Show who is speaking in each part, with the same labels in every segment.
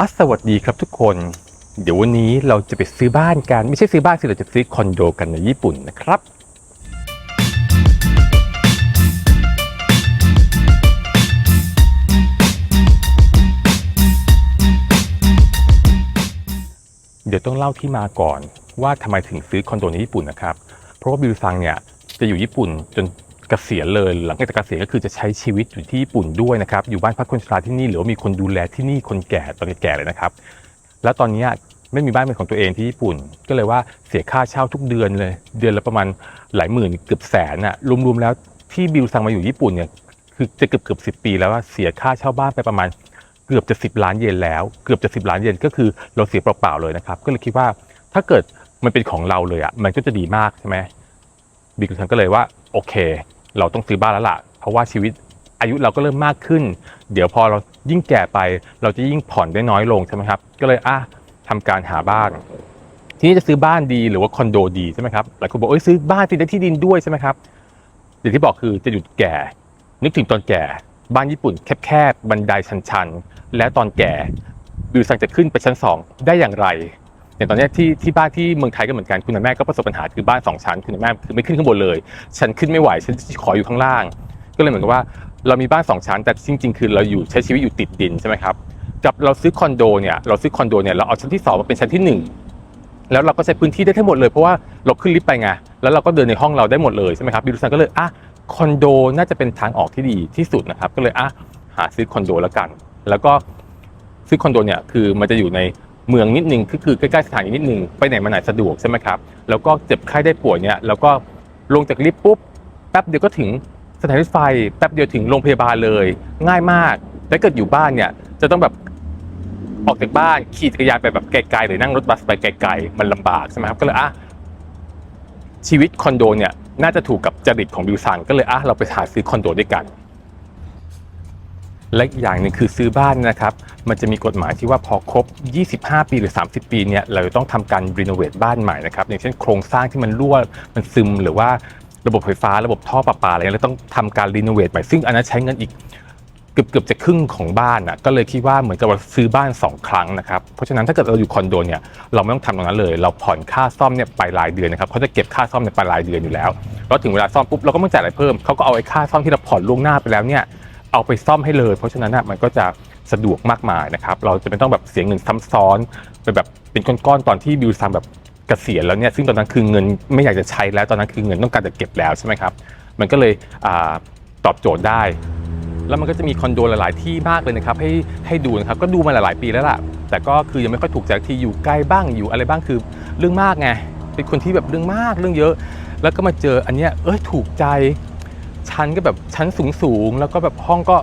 Speaker 1: อสวัสดีครับทุกคน เดี๋ยววันนี้เราจะไปซื้อบ้านกัน ไม่ใช่ซื้อบ้านสิเราจะซื้อคอนโดกันในญี่ปุ่นนะครับ เดี๋ยวต้องเล่าที่มาก่อนว่าทำไมถึงซื้อคอนโดในญี่ปุ่นนะครับ เพราะว่าบิลซังเนี่ยจะอยู่ญี่ปุ่นจน กษียณเลยหลังจากเกษียณก็คือจะใช้ชีวิตอยู่ที่ญี่ปุ่นด้วยนะครับอยู่บ้านพักคนชราที่นี่หรือว่ามีคนดูแลที่นี่คนแก่ตอนแก่เลยนะครับ แล้วตอนนี้ไม่มีบ้านเป็นของตัวเองที่ญี่ปุ่น ก็เลยว่าเสียค่าเช่าทุกเดือนเลย เดือนละประมาณหลายหมื่นเกือบแสนอะรวมๆแล้วที่บิลซังมาอยู่ญี่ปุ่นเนี่ยคือจะเกือบเกือบสิปีแล้วว่าเสียค่าเช่าบ้านไปประมาณเกือบจะ 10 ล้านเยนแล้ว เกือบจะ 10 ล้านเยนก็คือเราเสียเปล่าๆเลยนะครับ ก็เลยคิดว่าถ้าเกิดมันเป็นของเราเลยอะมันก็จะดีมากใช่ไหมบิ๊กซันก็เลยว่าโอเค เราต้องซื้อบ้านแล้วล่ะ เพราะว่าชีวิตอายุเราก็เริ่มมากขึ้น เดี๋ยวพอเรายิ่งแก่ไป เราจะยิ่งผ่อนได้น้อยลงใช่ไหมครับ ก็เลยอะทำการหาบ้าน ทีนี้จะซื้อบ้านดีหรือว่าคอนโดดีใช่ไหมครับหลายคนบอกเอ้ยซื้อบ้านสิได้ที่ดินด้วยใช่ไหมครับอย่างที่บอกคือจะหยุดแก่ นึกถึงตอนแก่ บ้านญี่ปุ่นแคบๆบันไดชันๆและตอนแก่บิวซังจะขึ้นไปชั้น2ได้อย่างไร อย่างตอนนี้ที่ที่บ้านที่เมืองไทยก็เหมือนกันคุณแม่ก็ประสบปัญหาคือบ้าน2ชั้นคุณแม่คือไม่ขึ้นข้างบนเลย ฉันขึ้นไม่ไหวฉันขออยู่ข้างล่าง ก็เลยเหมือนกับว่าเรามีบ้าน2ชั้นแต่จริง ๆ คือเราอยู่ใช้ชีวิตอยู่ติดดินใช่ไหมครับกับเราซื้อคอนโดเนี่ยเราซื้อคอนโดเนี่ยเราเอาชั้นที่2มาเป็นชั้นที่1แล้วเราก็ใช้พื้นที่ได้ทั้งหมดเลยเพราะว่าเราขึ้นลิฟต์ไปไงแล้วเราก็เดินในห้องเราได้หมดเลยใช่ไหมครับบิวซังก็เลยอะคอนโดน่าจะเป็นทางออกที่ดีที่สุดนะครับก็เลยอะหาซื้อคอนโดแล้วกัน แล้วก็ซื้อคอนโดเนี่ยคือมันจะอยู่ใน เมืองนิดนึงก็คือใกล้ๆสถานีนิดนึงไปไหนมาไหนสะดวกใช่ไหมครับแล้วก็เจ็บไข้ได้ป่วยเนี่ยแล้วก็ลงจากลิฟต์ปุ๊บแป๊บเดียวก็ถึงสถานีรถไฟแป๊บเดียวถึงโรงพยาบาลเลย ง่ายมากแต่เกิดอยู่บ้านเนี่ยจะต้องแบบออกจากบ้านขี่จักรยานไปแบบไกลๆหรือนั่งรถบัสไปไกลๆมันลำบากใช่ไหมครับก็เลยอะชีวิตคอนโดเนี่ยน่าจะถูกกับจริตของบิวซังก็เลยอะเราไปหาซื้อคอนโดด้วยกัน และอีกอย่างหนึงคือซื้อบ้านนะครับมันจะมีกฎหมายที่ว่าพอครบ 25 ปีหรือ 30 ปีเนี่ยเราจะต้องทำการรีโนเวทบ้านใหม่นะครับอย่างเช่นโครงสร้างที่มันรั่วมันซึมหรือว่าระบบไฟฟ้าระบบท่อประปาอะไรเงี้ยเราต้องทำการรีโนเวทใหม่ซึ่งอันนั้นใช้เงินอีกเกือบเกือบจะครึ่งของบ้านอะก็เลยคิดว่าเหมือนกับเราซื้อบ้าน 2 ครั้งนะครับเพราะฉะนั้นถ้าเกิดเราอยู่คอนโดเนี่ยเราไม่ต้องทำตรงนั้นเลย เราผ่อนค่าซ่อมเนี่ยไปรายเดือนนะครับเขาจะเก็บค่าซ่อมเนี่ยไปรายเดือนอยู่แล้วแล้วถึงเวลาซ่อมปุ๊บเราก็ไม่จ่ายอะไรเพิ่มเขาก็เอาไอ้ค่าซ่อมที่เราผ่อนล่วงหน้าไปแล้วเนี่ย เอาไปซ่อมให้เลย เพราะฉะนั้นน่ะมันก็จะสะดวกมากมายนะครับ เราจะไม่ต้องแบบเสียเงินซ้ำซ้อนไปแบบเป็นก้อนๆตอนที่บิวซัมแบบเกษียณแล้วเนี่ยซึ่งตอนนั้นคือเงินไม่อยากจะใช้แล้วตอนนั้นคือเงินต้องการจะเก็บแล้วใช่ไหมครับมันก็เลยอตอบโจทย์ได้ แล้วมันก็จะมีคอนโดหลาย ๆ ที่มากเลยนะครับให้ให้ดูนะครับก็ดูมาหลาย ๆ ปีแล้วล่ะ แต่ก็คือยังไม่ค่อยถูกใจที่อยู่ใกล้บ้างอยู่อะไรบ้างคือเรื่องมากไงเป็นคนที่แบบเรื่องมากเรื่องเยอะ แล้วก็มาเจออันเนี้ยเอ้ยถูกใจ ชั้นก็แบบชั้นสูงสูงๆแล้วก็แบบห้องก็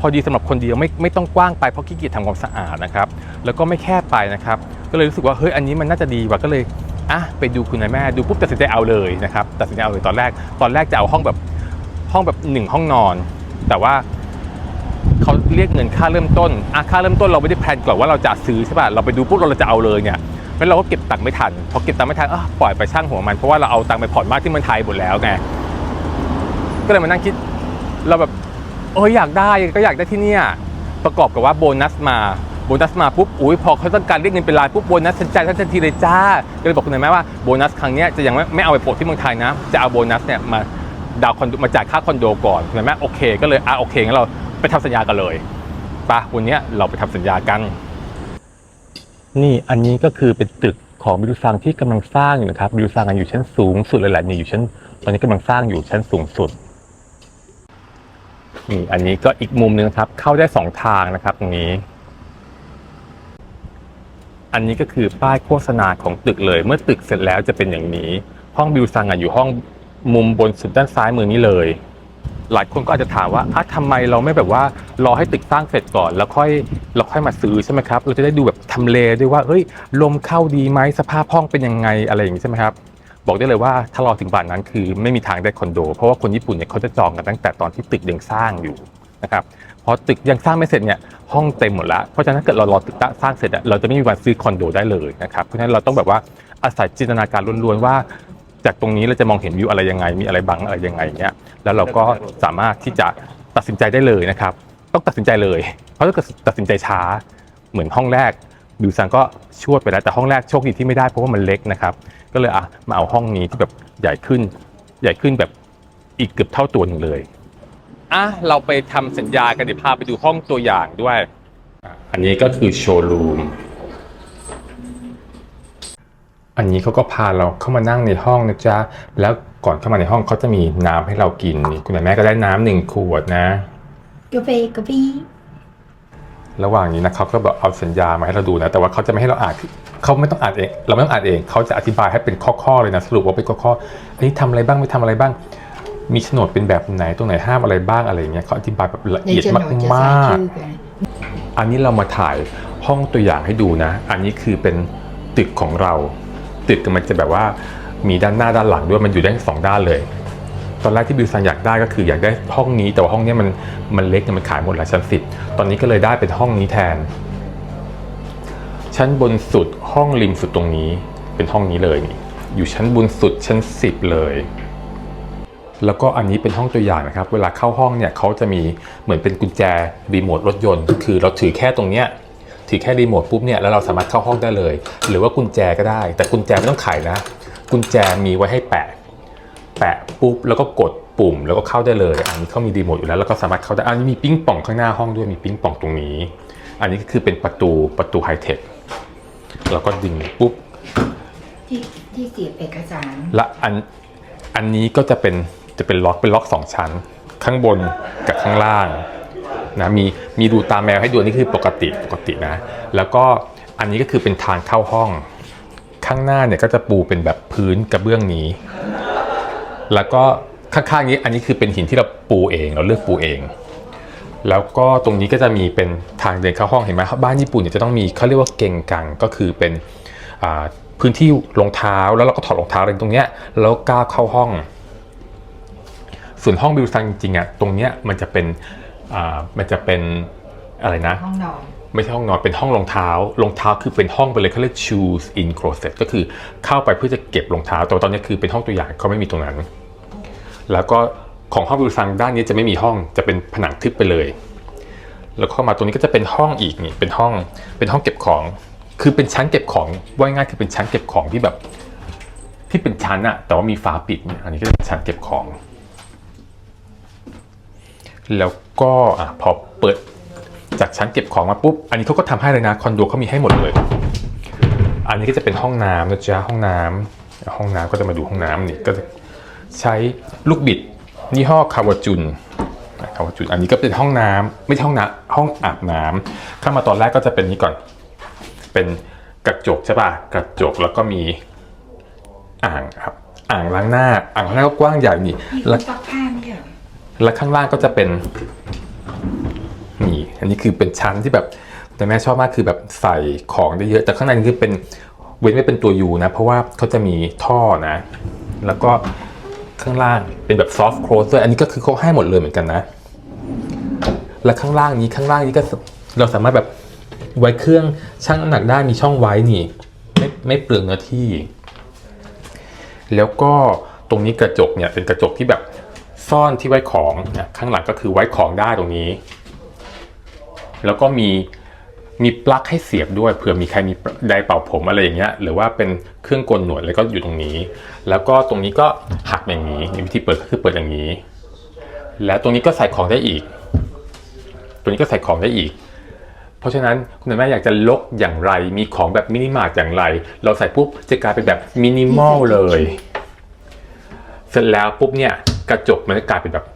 Speaker 1: พอดีสำหรับคนเดียวไม่ไม่ต้องกว้างไปเพราะขี้เกียจทำความสะอาดนะครับ แล้วก็ไม่แคบไปนะครับ ก็เลยรู้สึกว่าเฮ้ยอันนี้มันน่าจะดีว่ะก็เลยอะไปดูคุณนายแม่ดูปุ๊บตัดสินใจเอาเลยนะครับตัดสินใจเอาเลยตอนแรก ตอนแรกจะเอาห้องแบบห้องแบบหนึ่งห้องนอน แต่ว่าเขาเรียกเงินค่าเริ่มต้นอะค่าเริ่มต้นเราไม่ได้แพลนก่อนว่าเราจะซื้อใช่ป่ะเราไปดูปุ๊บเราจะเอาเลยเนี่ยแล้วเราก็เก็บตังค์ไม่ทันพอเก็บตังค์ไม่ทันเออปล่อยไปช่างหัวมันเพราะว่าเราเอาตังค์ไปผ่อนมากที่เมืองไทยหมดแล้วไง ก็เลยมานั่งคิดเราแบบเอออยากได้ก็อยากได้ที่เนี่ยประกอบกับว่าโบนัสมาโบนัสมาปุ๊บอุ้ยพอเขาต้องการเรียกเงินเป็นล้านปุ๊บโบนัสทันใจทันทีเลยจ้าก็เลยบอกคุณนายแม่ว่าโบนัสครั้งนี้จะยังไม่ไม่เอาไปโปะที่เมืองไทยนะ จะเอาโบนัสเนี่ยมาดาวคอนโดมาจ่ายค่าคอนโดก่อนคุณนายแม่โอเค ก็เลยอะโอเคงั้นเราไปทำสัญญากันเลยปะวันนี้เราไปทำสัญญากัน นี่อันนี้ก็คือเป็นตึกของบิลซังที่กำลังสร้างอยู่นะครับบิลซังอยู่ชั้นสูงสุดเลยแหละนี่อยู่ชั้นตอนนี้กำลังสร้างอยู่ชั้นสูงสุด นี่อันนี้ก็อีกมุมหนึงนะครับ เข้าได้สองทางนะครับตรงนี้ อันนี้ก็คือป้ายโฆษณาของตึกเลย เมื่อตึกเสร็จแล้วจะเป็นอย่างนี้ ห้องบิวซังอะอยู่ห้องมุมบนสุดด้านซ้ายมือนี้เลย หลายคนก็อาจจะถามว่าอะทำไมเราไม่แบบว่ารอให้ตึกสร้างเสร็จก่อน แล้วค่อยเราค่อยมาซื้อใช่ไหมครับ เราจะได้ดูแบบทำเลด้วยว่าเฮ้ยลมเข้าดีไหมสภาพห้องเป็นยังไงอะไรอย่างนี้ใช่ไหมครับ บอกได้เลยว่าถ้ารอถึงป่านนั้นคือไม่มีทางได้คอนโด เพราะว่าคนญี่ปุ่นเนี่ยเขาจะจองกันตั้งแต่ตอนที่ตึกยังสร้างอยู่นะครับพอตึกยังสร้างไม่เสร็จเนี่ยห้องเต็มหมดแล้วเพราะฉะนั้นถ้าเกิดเรารอตึกสร้างเสร็จอะเราจะไม่มีวันซื้อคอนโดได้เลยนะครับเพราะฉะนั้นเราต้องแบบว่าอาศัยจินตนาการล้วนๆว่า จากตรงนี้เราจะมองเห็นวิวอะไรยังไง มีอะไรบังอะไรยังไงเงี้ยแล้วเราก็สามารถที่จะตัดสินใจได้เลยนะครับ ต้องตัดสินใจเลย เพราะถ้าเกิดตัดสินใจช้าเหมือนห้องแรกบิวซังก็ชวดไปแล้วแต่ห้องแรกโชคดีที่ไม่ได้เพราะว่ามันเล็กนะครับ ก็เลยอะมาเอาห้องนี้ที่แบบใหญ่ขึ้น ใหญ่ขึ้นแบบอีกเกือบเท่าตัวหนึ่งเลยอะเราไปทำสัญญากันเดี๋ยวพาไปดูห้องตัวอย่างด้วยอะอันนี้ก็คือโชว์รูมอันนี้เขาก็พาเราเข้ามานั่งในห้องนะจ๊ะ แล้วก่อนเข้ามาในห้องเขาจะมีน้ำให้เรากินนี่คุณแม่ก็ได้น้ำหนึ่งขวดนะ
Speaker 2: กาแฟกาแฟ
Speaker 1: ระหว่างนี้นะเขาก็แบบเอาสัญญามาให้เราดูนะ แต่ว่าเขาจะไม่ให้เราอ่าน เขาไม่ต้องอ่านเอง เราไม่ต้องอ่านเอง เขาจะอธิบายให้เป็นข้อๆเลยนะ สรุปว่าเป็นข้อๆอันนี้ทำอะไรบ้างไม่ทำอะไรบ้าง มีโฉนดเป็นแบบไหนตรงไหนห้ามอะไรบ้างอะไรอย่างเงี้ยเขาอธิบายแบบละ
Speaker 2: ใน
Speaker 1: เอียด
Speaker 2: โฉนดจะใส่
Speaker 1: มาก
Speaker 2: ชื่อกัน
Speaker 1: ๆอันนี้เรามาถ่ายห้องตัวอย่างให้ดูนะ อันนี้คือเป็นตึกของเรา ตึกมันจะแบบว่ามีด้านหน้าด้านหลังด้วยมันอยู่ได้ทั้งสองด้านเลย ตอนแรกที่บิวซันอยากได้ก็คืออยากได้ห้องนี้แต่ว่าห้องเนี้ยมันมันเล็กเนี่ยมันขายหมดหลายชั้นสิบตอนนี้ก็เลยได้เป็นห้องนี้แทน ชั้นบนสุดห้องริมสุดตรงนี้เป็นห้องนี้เลยนี่อยู่ชั้นบนสุดชั้นสิบเลย แล้วก็อันนี้เป็นห้องตัวอย่างนะครับ เวลาเข้าห้องเนี่ยเขาจะมีเหมือนเป็นกุญแจรีโมทรถยนต์ คือเราถือแค่ตรงเนี้ยถือแค่รีโมทปุ๊บเนี่ยแล้วเราสามารถเข้าห้องได้เลย หรือว่ากุญแจก็ได้ แต่กุญแจไม่ต้องไขนะ กุญแจมีไว้ให้แปะ แปะปุ๊บแล้วก็กดปุ่มแล้วก็เข้าได้เลย อันนี้เขามีรีโมทอยู่แล้วแล้วก็สามารถเข้าได้อันนี้มีปิ้งป่องข้างหน้าห้องด้วยมีปิ้งป่องตรงนี้ อันนี้ก็คือเป็นประตูประตูไฮเทค แล้วก็ดึงปุ๊บ
Speaker 2: ที่ที่เสียบเอกสาร
Speaker 1: และอันอันนี้ก็จะเป็นจะเป็นล็อกเป็นล็อกสองชั้น ข้างบนกับข้างล่างนะมีมีดูตาแมวให้ดูอันนี่คือปกติปกตินะ แล้วก็อันนี้ก็คือเป็นทางเข้าห้อง ข้างหน้าเนี่ยก็จะปูเป็นแบบพื้นกระเบื้องนี้ แล้วก็ข้างๆนี้อันนี้คือเป็นหินที่เราปูเองเราเลือกปูเอง แล้วก็ตรงนี้ก็จะมีเป็นทางเดินเข้าห้องเห็นไหมบ้านญี่ปุ่นเนี่ยจะต้องมีเขาเรียกว่าเก่งกังก็คือเป็นอ่าพื้นที่รองเท้าแล้วเราก็ถอดรองเท้าอะไรตรงเนี้ยแล้วก้าวเข้าห้อง ส่วนห้องบิวซังจริงๆอะตรงเนี้ยมันจะเป็นอ่ามันจะเป็นอะไรนะ
Speaker 2: ห้องนอน
Speaker 1: ไม่ใช่ห้องนอนเป็นห้องรองเท้ารองเท้าคือเป็นห้องไปเลยเขาเรียก shoes in closet ก็คือเข้าไปเพื่อจะเก็บรองเท้าแต่ว่าตอนนี้คือเป็นห้องตัวอย่างเขาไม่มีตรงนั้น แล้วก็ ของห้องวิวซังด้านนี้จะไม่มีห้องจะเป็นผนังทึบไปเลย แล้วเข้ามาตรงนี้ก็จะเป็นห้องอีกนี่เป็นห้องเป็นห้องเก็บของ คือเป็นชั้นเก็บของว่าง่ายคือเป็นชั้นเก็บของที่แบบ ที่เป็นชั้นอะแต่ว่ามีฝาปิดอันนี้ก็จะเป็นชั้นเก็บของ แล้วก็อะพอเปิดจากชั้นเก็บของมาปุ๊บ อันนี้เขาก็ทำให้เลยนะคอนโดเขามีให้หมดเลย อันนี้ก็จะเป็นห้องน้ำนะจ๊ะห้องน้ำห้องน้ำก็จะมาดูห้องน้ำนี่ก็จะใช้ลูกบิด ยี่ห้อคาวาจุนคาวาจุนอันนี้ก็เป็นห้องน้ำไม่ใช่ห้องน้ำห้องอาบน้ำเข้ามาตอนแรกก็จะเป็นนี้ก่อน เป็นกระจกใช่ป่ะกระจกแล้วก็มีอ่างครับ อ่างล้างหน้า อ่างล้างหน้าก็กว้างใหญ่นี่
Speaker 2: มี
Speaker 1: แล้ว
Speaker 2: ซักผ้าไม่ใช่เหรอ
Speaker 1: และข้างล่างก็จะเป็นนี่อันนี้คือเป็นชั้นที่แบบแต่แม่ชอบมากคือแบบใส่ของได้เยอะแต่ข้างในนี่คือเป็นเว้นไว้เป็นตัวยูนะ เพราะว่าเขาจะมีท่อนะ แล้วก็ ข้างล่างเป็นแบบ soft close ด้วยอันนี้ก็คือเขาให้หมดเลยเหมือนกันนะ และข้างล่างนี้ข้างล่างนี้ก็เราสามารถแบบไว้เครื่องชั่งน้ำหนักได้มีช่องไว้นี่ ไม่ไม่เปลืองเนื้อที่ แล้วก็ตรงนี้กระจกเนี่ยเป็นกระจกที่แบบซ่อนที่ไว้ของเนี่ยข้างหลังก็คือไว้ของได้ตรงนี้ แล้วก็มี มีปลั๊กให้เสียบด้วยเผื่อมีใครมีไดร์เป่าผมอะไรอย่างเงี้ยหรือว่าเป็นเครื่องกลหนวดแล้วก็อยู่ตรงนี้ แล้วก็ตรงนี้ก็หักอย่างนี้วิธีเปิดก็คือเปิดอย่างนี้ แล้วตรงนี้ก็ใส่ของได้อีกตัวนี้ก็ใส่ของได้อีก เพราะฉะนั้นคุณแม่อยากจะลกอย่างไร มีของแบบมินิมาร์ทอย่างไร เราใส่ปุ๊บจะกลายเป็นแบบมินิมอลเลย เสร็จแล้วปุ๊บเนี่ยกระจกมันจะกลายเป็นแบบ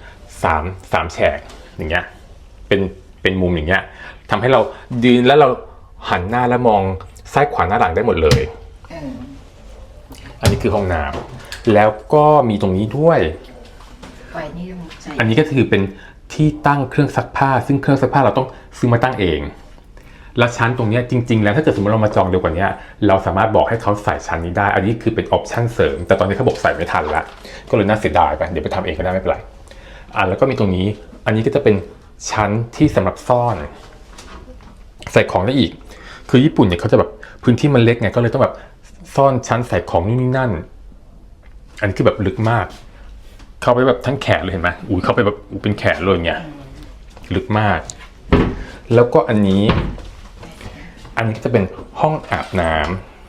Speaker 1: สามสามแฉกอย่างเงี้ยเป็นเป็นมุมอย่างเงี้ย ทำให้เรายืนแล้วเราหันหน้าแล้วมองซ้ายขวาหน้าหลังได้หมดเลย
Speaker 2: เออ
Speaker 1: อันนี้คือห้องน้ำแล้วก็มีตรงนี้ด้วย
Speaker 2: ไฟนี่ต้องใส่
Speaker 1: อันนี้ก็คือเป็นที่ตั้งเครื่องซักผ้า ซึ่งเครื่องซักผ้าเราต้องซื้อมาตั้งเอง และชั้นตรงเนี้ยจริง ๆ แล้วถ้าเกิดสมมติเรามาจองเร็วกว่านี้เราสามารถบอกให้เขาใส่ชั้นนี้ได้ อันนี้คือเป็นออปชั่นเสริม แต่ตอนนี้เขาบอกใส่ไม่ทันละก็เลยน่าเสียดายไปเดี๋ยวไปทำเองก็ได้ไม่เป็นไรอ่าแล้วก็มีตรงนี้ อันนี้ก็จะเป็นชั้นที่สำหรับซ่อน ใส่ของได้อีก คือญี่ปุ่นเนี่ยเขาจะแบบพื้นที่มันเล็กไงก็เลยต้องแบบซ่อนชั้นใส่ของนู่นนี่นั่น อันนี้คือแบบลึกมาก เข้าไปแบบทั้งแขนเลยเห็นไหมอุ้ยเข้าไปแบบอุ๊ยเป็นแขนเลยเงี้ยลึกมาก แล้วก็อันนี้ อันนี้ก็จะเป็นห้องอาบน้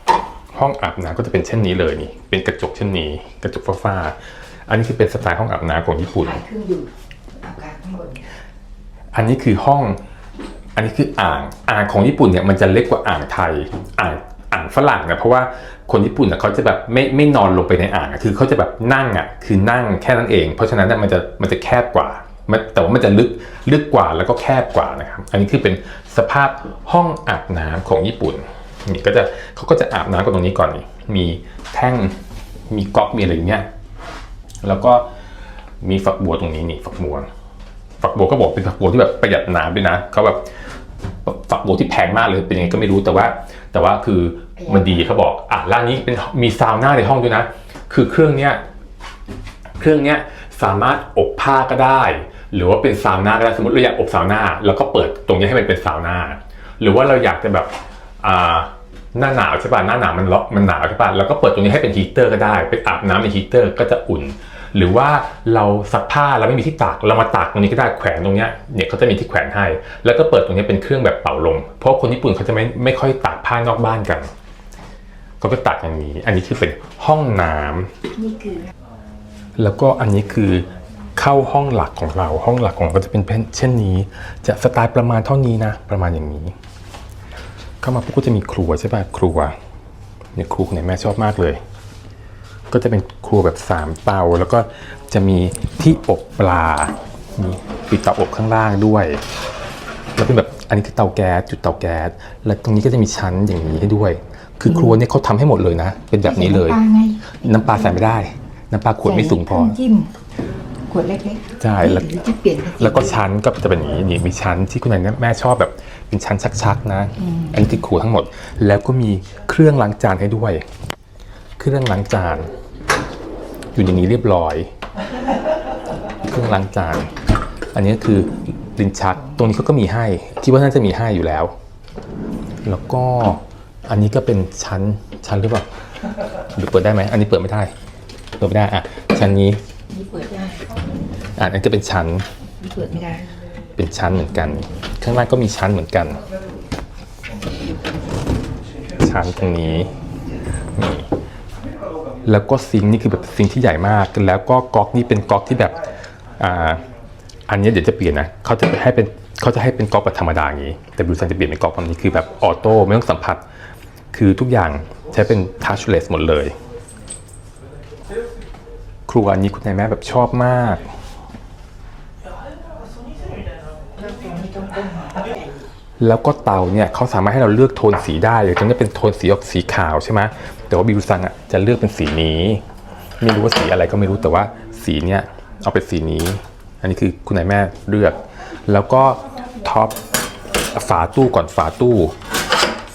Speaker 1: ำห้องอาบน้ำก็จะเป็นเช่นนี้เลยนี่ เป็นกระจกเช่นนี้ กระจกฟ้าๆอันนี้คือเป็นสไตล์ห้องอาบน้ำของญี่ปุ่น
Speaker 2: ถ่ายขึ้นอยู่อากาศข้างบน
Speaker 1: อันนี้คือห้อง อันนี้คืออ่างอ่างของญี่ปุ่นเนี่ยมันจะเล็กกว่าอ่างไทยอ่างอ่างฝรั่งนะเพราะว่าคนญี่ปุ่นน่ะเขาจะแบบไม่ไม่นอนลงไปในอ่างอะคือเขาจะแบบนั่งอะคือนั่งแค่นั้นเอง เพราะฉะนั้นน่ะมันจะมันจะแคบกว่าแต่ว่ามันจะลึกลึกกว่าแล้วก็แคบกว่านะครับ อันนี้คือเป็นสภาพห้องอาบน้ำของญี่ปุ่นนี่ก็จะเขาก็จะอาบน้ำกันตรงนี้ก่อนนี่มีแท่งมีก๊อกมีอะไรอย่างเงี้ยแล้วก็มีฝักบัวตรงนี้นี่ฝักบัวฝักบัวก็บอกเป็นฝักบัวที่แบบประหยัดน้ำด้วยนะเขาแบบ ฝักบัวที่แพงมากเลยเป็นยังไงก็ไม่รู้แต่ว่า แต่ว่าคือมันดีเขาบอกอะร้านนี้เป็นมีซาวน่าในห้องด้วยนะ คือเครื่องเนี้ยเครื่องเนี้ยสามารถอบผ้าก็ได้ หรือว่าเป็นซาวน่าก็ได้สมมติเราอยากอบซาวน่าแล้วก็เปิดตรงนี้ให้มันเป็นซาวน่าหรือว่าเราอยากจะแบบอ่าหน้าหนาวใช่ป่ะหน้าหนาวมันร้อนมันหนาวใช่ป่ะแล้วก็เปิดตรงนี้ให้เป็นฮีตเตอร์ก็ได้ไปอาบน้ำในฮีตเตอร์ก็จะอุ่น หรือว่าเราซักผ้าแล้วไม่มีที่ตากเรามาตากตรงนี้ก็ได้แขวนตรงเนี้ยเนี่ยเขาจะมีที่แขวนให้ แล้วก็เปิดตรงนี้เป็นเครื่องแบบเป่าลม เพราะคนญี่ปุ่นเขาจะไม่ไม่ค่อยตากผ้านอกบ้านกันเขาก็ตากอย่างนี้ อันนี้คือเป็นห้องน้ำ
Speaker 2: นี่คือ
Speaker 1: แล้วก็อันนี้คือเข้าห้องหลักของเรา ห้องหลักของเราก็จะเป็นเช่นนี้ จะสไตล์ประมาณเท่านี้นะ ประมาณอย่างนี้ เข้ามาปุ๊บก็จะมีครัวใช่ป่ะครัวเนี่ยครัวเนี่ยแม่ชอบมากเลย ก็จะเป็นครัวแบบสามเตา แล้วก็จะมีที่อบปลา มีปิดเตาอบข้างล่างด้วย แล้วเป็นแบบอันนี้คือเตาแก๊สจุดเตาแก๊ส แล้วตรงนี้ก็จะมีชั้นอย่างนี้ให้ด้วย คือครัวเนี่ยเขาทำให้หมดเลยนะ เป็นแบบนี้เลย
Speaker 2: ใส่ำปาไง
Speaker 1: น้ำปลาใส่ไม่ได้ น้ำปลาขวดไม่สูงพอ
Speaker 2: ใส่น้ำจิ้มขวดเล็กๆ
Speaker 1: ใช่แล้ว
Speaker 2: หรือจะเปลี่ยนเป็น
Speaker 1: แล้วก็ชั้นก็จะเป็นอย่างนี้นี่มีชั้นที่คุณนายแม่ชอบแบบเป็นชั้นชักๆนะ อันนี้คือครัวทั้งหมด แล้วก็มีเครื่องล้างจานให้ด้วย เครื่องล้างจาน อยู่ในนี้เรียบร้อย เครื่องล้างจาน อันนี้คือลิ้นชัก ตรงนี้เขาก็มีให้ คิดว่าน่าจะมีให้อยู่แล้ว แล้วก็อันนี้ก็เป็นชั้นชั้นหรือเปล่าหรือเปิดได้ไหม อันนี้เปิดไม่ได้ เปิดไม่ได้ อะ ชั้นนี้
Speaker 2: นี่เปิดได้
Speaker 1: อะอันนี้จะเป็นชั้น
Speaker 2: นี่เปิดไม่ได้
Speaker 1: เป็นชั้นเหมือนกัน ข้างล่างก็มีชั้นเหมือนกัน ชั้นตรงนี้นี่ แล้วก็ซิงนี่คือแบบซิงที่ใหญ่มาก แล้วก็ก๊อกนี่เป็นก๊อกที่แบบอ่าอันนี้เดี๋ยวจะเปลี่ยนนะเขาจะให้เป็นเขาจะให้เป็นก๊อกแบบธรรมดาอย่างนี้ แต่บิวซันจะเปลี่ยนเป็นก๊อกแบบนี้คือแบบออโต้ไม่ต้องสัมผัส คือทุกอย่างใช้เป็นทัชเลสหมดเลย ครัวอันนี้คุณนายแม่แบบชอบมาก แล้วก็เตาเนี่ยเขาสามารถให้เราเลือกโทนสีได้อย่างเช่นจะเป็นโทนสีออกสีขาวใช่ไหมแต่ว่าบิวซังอะจะเลือกเป็นสีนี้ ไม่รู้ว่าสีอะไรก็ไม่รู้แต่ว่าสีเนี่ยเอาเป็นสีนี้ อันนี้คือคุณนายแม่เลือก แล้วก็ท็อปฝาตู้ก่อนฝาตู้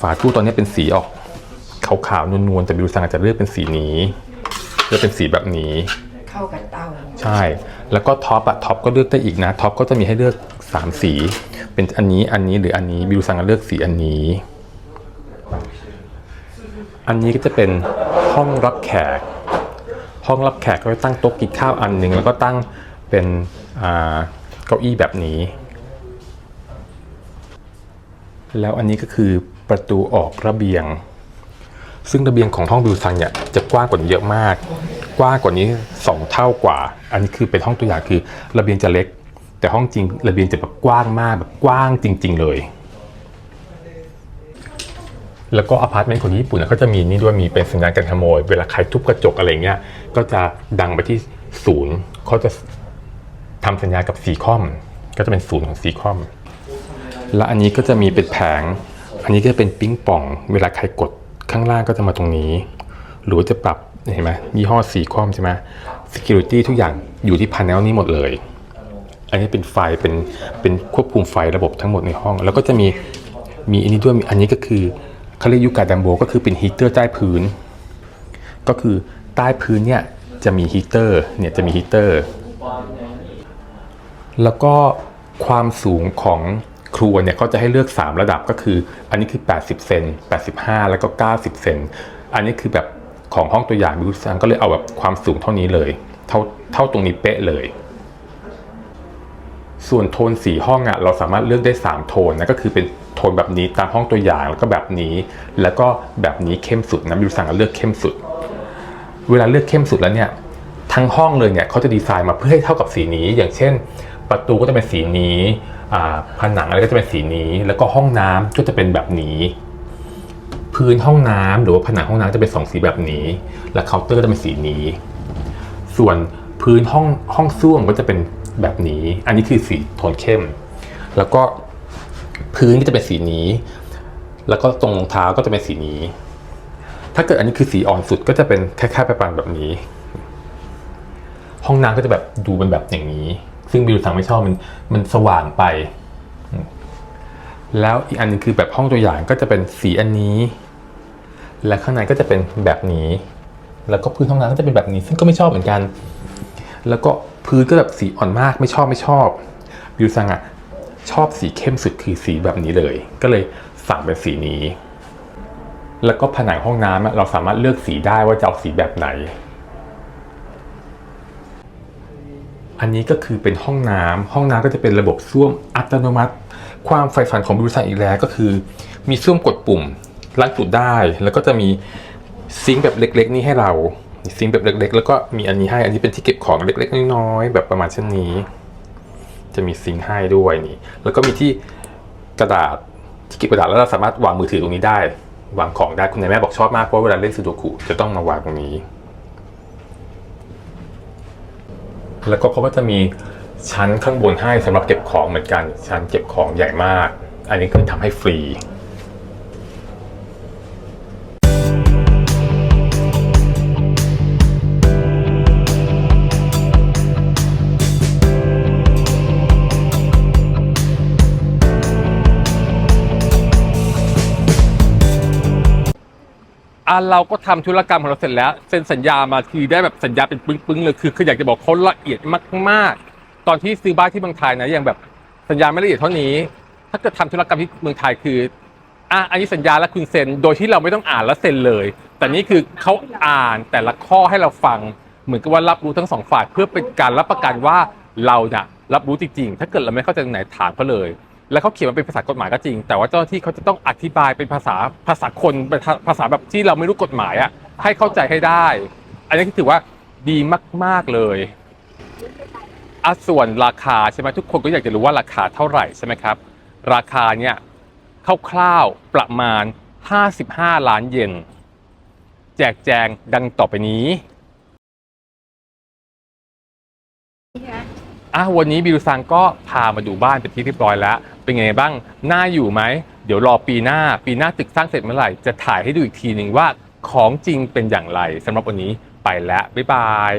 Speaker 1: ฝาตู้ตอนนี้เป็นสีออกขาวๆนวลๆแต่บิวซังอาจจะเลือกเป็นสีนี้เลือกเป็นสีแบบนี้
Speaker 2: เข้ากับเตา
Speaker 1: ใช่ แล้วก็ท็อปอะท็อปก็เลือกได้อีกนะท็อปก็จะมีให้เลือก 3 สี เป็นอันนี้อันนี้หรืออันนี้บิวซังเลือกสีอันนี้ อันนี้ก็จะเป็นห้องรับแขก ห้องรับแขกก็จะตั้งโต๊ะกินข้าวอันหนึ่งแล้วก็ตั้งเป็นเก้าอี้แบบนี้ แล้วอันนี้ก็คือประตูออกระเบียง ซึ่งระเบียงของห้องบิวซังเนี่ยจะกว้างกว่านี้เยอะมาก กว้างกว่านี้ 2 เท่ากว่า อันนี้คือเป็นห้องตัวอย่างคือระเบียงจะเล็ก แต่ห้องจริงระเบียงจะแบบกว้างมากแบบกว้างจริง ๆ เลย แล้วก็อพาร์ตเมนต์ของญี่ปุ่นเขาจะมีนี่ด้วยมีเป็นสัญญาณการขโมย เวลาใครทุบกระจกอะไรเงี้ย ก็จะดังไปที่ศูนย์เขาจะทำสัญญากับสีคอม ก็จะเป็นศูนย์ของสีคอม และอันนี้ก็จะมีเป็นแผง อันนี้ก็จะเป็นปิ้งป่อง เวลาใครกดข้างล่างก็จะมาตรงนี้ หรือจะปรับเห็นไหมยี่ห้อสีคอมใช่ไหม security ทุกอย่างอยู่ที่ panel นี้หมดเลย อันนี้เป็นไฟเป็นเป็นควบคุมไฟระบบทั้งหมดในห้อง แล้วก็จะมีมีอันนี้ด้วยมีอันนี้ก็คือเขาเรียกยูกาดัมโบก็คือเป็นฮีเตอร์ใต้พื้น ก็คือใต้พื้นเนี่ยจะมีฮีเตอร์เนี่ยจะมีฮีเตอร์แล้วก็ความสูงของครัวเนี่ยเขาจะให้เลือก 3 ระดับก็คือ อันนี้คือ 80 เซน85 แล้วก็ 90 เซนอันนี้คือแบบของห้องตัวอย่างบิวซังก็เลยเอาแบบความสูงเท่านี้เลย เท่าเท่าตรงนี้เป๊ะเลย ส่วนโทนสีห้องอะเราสามารถเลือกได้ 3 โทนนะก็คือเป็นโทนแบบนี้ตามห้องตัวอย่างแล้วก็แบบนี้ แล้วก็แบบนี้เข้มสุดนะบิวสั่งเลือกเข้มสุด เวลาเลือกเข้มสุดแล้วเนี่ยทั้งห้องเลยเนี่ยเขาจะดีไซน์มาเพื่อให้เท่ากับสีนี้ อย่างเช่น ประตูก็จะเป็นสีนี้ผนังอะไรก็จะเป็นสีนี้ แล้วก็ห้องน้ำก็จะเป็นแบบนี้ พื้นห้องน้ำหรือว่าผนังห้องน้ำจะเป็นสองสีแบบนี้ และเคาน์เตอร์ก็จะเป็นสีนี้ ส่วนพื้นห้องห้องส้วมก็จะเป็น แบบนี้ อันนี้คือสีโทนเข้ม แล้วก็พื้นก็จะเป็นสีนี้ แล้วก็ตรงรองเท้าก็จะเป็นสีนี้ ถ้าเกิดอันนี้คือสีอ่อนสุดก็จะเป็นคล้ายๆประมาณแบบนี้ ห้องน้ำก็จะแบบดูเป็นแบบอย่างนี้ ซึ่งบิวสังไม่ชอบมันมันสว่างไป แล้วอีกอันหนึงคือแบบห้องตัวอย่างก็จะเป็นสีอันนี้ และข้างในก็จะเป็นแบบนี้ แล้วก็พื้นห้องน้ำก็จะเป็นแบบนี้ ซึ่งก็ไม่ชอบเหมือนกัน แล้วก็พื้นก็แบบสีอ่อนมากไม่ชอบไม่ชอบบิวซังอะชอบสีเข้มสุดคือสีแบบนี้เลย ก็เลยสั่งเป็นสีนี้ แล้วก็ผนังห้องน้ำเราสามารถเลือกสีได้ว่าจะเอาสีแบบไหน อันนี้ก็คือเป็นห้องน้ำห้องน้ำก็จะเป็นระบบส้วมอัตโนมัติ ความใฝ่ฝันของบริษัทอีกแล้วก็คือ มีส้วมกดปุ่มล้างจุดได้ แล้วก็จะมีซิงค์แบบเล็ก ๆ นี่ให้เรา มีซิงค์แบบเล็ก ๆ แล้วก็มีอันนี้ให้ อันนี้เป็นที่เก็บของเล็ก ๆ น้อยๆแบบประมาณเช่นนี้ จะมีซิงค์ให้ด้วยนี่ แล้วก็มีที่กระดาษที่เก็บกระดาษแล้วเราสามารถวางมือถือตรงนี้ได้ วางของได้คุณนายแม่บอกชอบมากเพราะเวลาเล่นซูโดกุจะต้องมาวางตรงนี้ แล้วก็เขาก็จะมีชั้นข้างบนให้สำหรับเก็บของเหมือนกัน ชั้นเก็บของใหญ่มาก อันนี้คือทำให้ฟรี อะเราก็ทำธุรกรรมของเราเสร็จแล้วเซ็นสัญญามาคือได้แบบสัญญาเป็นปึ้งๆเลยคือคืออยากจะบอกเขาละเอียดมากๆ ตอนที่ซื้อบ้านที่เมืองไทยนะยังแบบสัญญาไม่ละเอียดเท่านี้ ถ้าเกิดทำธุรกรรมที่เมืองไทยคืออะอันนี้สัญญาแล้วคุณเซ็นโดยที่เราไม่ต้องอ่านแล้วเซ็นเลย แต่นี่คือเขาอ่านแต่ละข้อให้เราฟังเหมือนกับว่ารับรู้ทั้งสองฝ่ายเพื่อเป็นการรับประกันว่าเราเนี่ยรับรู้จริงๆ ถ้าเกิดเราไม่เข้าใจตรงไหนถามเขาเลย แล้วเขาเขียนมาเป็นภาษากฎหมายก็จริง แต่ว่าเจ้าหน้าที่เขาจะต้องอธิบายเป็นภาษาภาษาคนเป็นภาษาแบบที่เราไม่รู้กฎหมายอะให้เข้าใจให้ได้ อันนี้ถือว่าดีมาก ๆเลยอะส่วนราคาใช่ไหมทุกคนก็อยากจะรู้ว่าราคาเท่าไหร่ใช่ไหมครับ ราคาเนี่ยคร่าวๆประมาณ 55 ล้านเยนแจกแจงดังต่อไปนี้อะวันนี้บิวซังก็พามาดูบ้านเป็นที่เรียบร้อยแล้ว เป็นไงบ้างน่าอยู่ไหม เดี๋ยวรอปีหน้า ปีหน้าตึกสร้างเสร็จเมื่อไหร่ จะถ่ายให้ดูอีกทีหนึ่งว่าของจริงเป็นอย่างไรสำหรับวันนี้ไปแล้วบ๊ายบาย